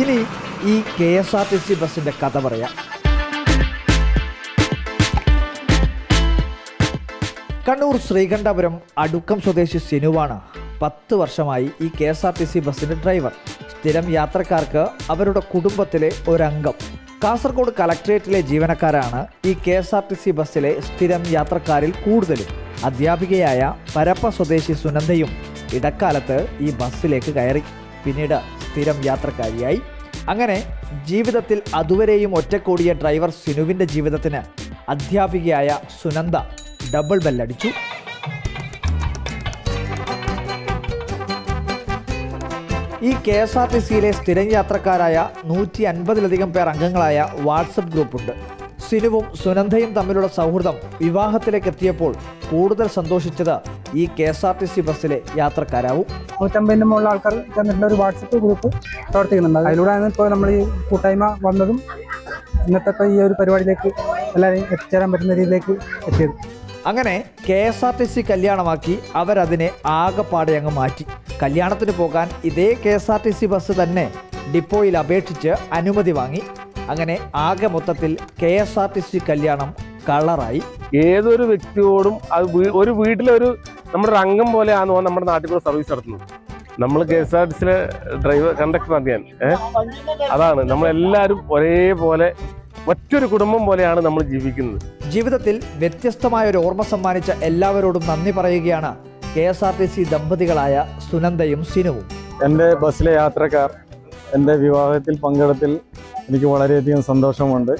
ഇനി ഈ K S R T C ബസ്സിന്റെ കഥ പറയാം. കണ്ണൂർ ശ്രീകണ്ഠപുരം അടുക്കം സ്വദേശി സിനുവാണ് പത്ത് വർഷമായി ഈ K S R T C ബസ്സിന്റെ ഡ്രൈവർ. സ്ഥിരം യാത്രക്കാർക്ക് അവരുടെ കുടുംബത്തിലെ ഒരംഗം. കാസർഗോഡ് കലക്ട്രേറ്റിലെ ജീവനക്കാരാണ് ഈ K S R T C ബസ്സിലെ സ്ഥിരം യാത്രക്കാരിൽ കൂടുതലും. അധ്യാപികയായ പരപ്പ സ്വദേശി സുനന്ദയും ഇടക്കാലത്ത് ഈ ബസ്സിലേക്ക് കയറി. പിന്നീട് സ്ഥിരം യാത്രക്കാരിയായി. അങ്ങനെ ജീവിതത്തിൽ അതുവരെയും ഒറ്റക്കൂടിയ ഡ്രൈവർ സിനുവിന്റെ ജീവിതത്തിന് അധ്യാപികയായ സുനന്ദ ഡബിൾ ബെല്ലടിച്ചു ഈ കെ എസ് ആർ ടി സിയിലെ സ്ഥിരം യാത്രക്കാരായ നൂറ്റി അൻപതിലധികം പേർ അംഗങ്ങളായ വാട്സപ്പ് ഗ്രൂപ്പുണ്ട് സിനുവും സുനന്ദയും തമ്മിലുള്ള സൗഹൃദം വിവാഹത്തിലേക്ക് എത്തിയപ്പോൾ കൂടുതൽ സന്തോഷിച്ചത് ഈ K S R T C ബസ്സിലെ യാത്രക്കാരാവും. നൂറ്റമ്പതിന്റെ മുകളിൽ ആൾക്കാർ ചേർന്നിട്ടുള്ള ഒരു വാട്സപ്പ് ഗ്രൂപ്പ് പ്രവർത്തിക്കുന്നുണ്ട്. അതിലൂടെയാണ് ഇപ്പോൾ നമ്മൾ ഈ കൂട്ടായ്മ വന്നതും ഇന്നത്തെ ഈ ഒരു പരിപാടിയിലേക്ക് എല്ലാവരെയും എത്തിച്ചേരാൻ പറ്റുന്ന രീതിയിലേക്ക് എത്തിയത്. അങ്ങനെ K S R T C കല്യാണമാക്കി അവരതിനെ ആകെപ്പാടെ അങ്ങ് മാറ്റി. കല്യാണത്തിന് പോകാൻ ഇതേ K S R T C bus തന്നെ ഡിപ്പോയിൽ അപേക്ഷിച്ച് അനുമതി വാങ്ങി. അങ്ങനെ ആകെ മൊത്തത്തിൽ K S R T C കല്യാണം കളറായി. ഏതൊരു വ്യക്തിയോടും അത് ഒരു വീട്ടിലെ ഒരു നമ്മുടെ ഒരു അംഗം പോലെയാണ് ഓൻ നമ്മുടെ നാട്ടിൽ കൂടെ സർവീസ് നടത്തുന്നത് നമ്മൾ കെ എസ് ആർ ടി സിയിലെ ഡ്രൈവർ കണ്ടക്ടർ ഞാൻ. ഏഹ് അതാണ്. നമ്മളെല്ലാവരും ഒരേപോലെ മറ്റൊരു കുടുംബം പോലെയാണ് നമ്മൾ ജീവിക്കുന്നത്. ജീവിതത്തിൽ വ്യത്യസ്തമായ ഒരു ഓർമ്മ സമ്മാനിച്ച എല്ലാവരോടും നന്ദി പറയുകയാണ് K S R T C ദമ്പതികളായ സുനന്ദയും സിനുവും. എന്റെ ബസ്സിലെ യാത്രക്കാർ എന്റെ വിവാഹത്തിൽ പങ്കെടുത്തിൽ എനിക്ക് വളരെയധികം സന്തോഷമുണ്ട്.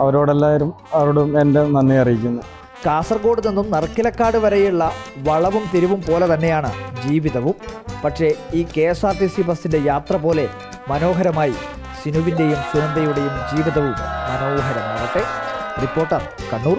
അവരോടെല്ലാവരും അവരോടും എന്റെ നന്ദി അറിയിക്കുന്നു. കാസർഗോഡ് നിന്നും നറുക്കിലക്കാട് വരെയുള്ള വളവും തിരിവും പോലെ തന്നെയാണ് ജീവിതവും. പക്ഷേ ഈ K S R T C ബസ്സിന്റെ യാത്ര പോലെ മനോഹരമായി സിനുവിന്റെയും സുനന്ദയുടെയും ജീവിതവും മനോഹരമാകട്ടെ. റിപ്പോർട്ടർ കണ്ണൂർ.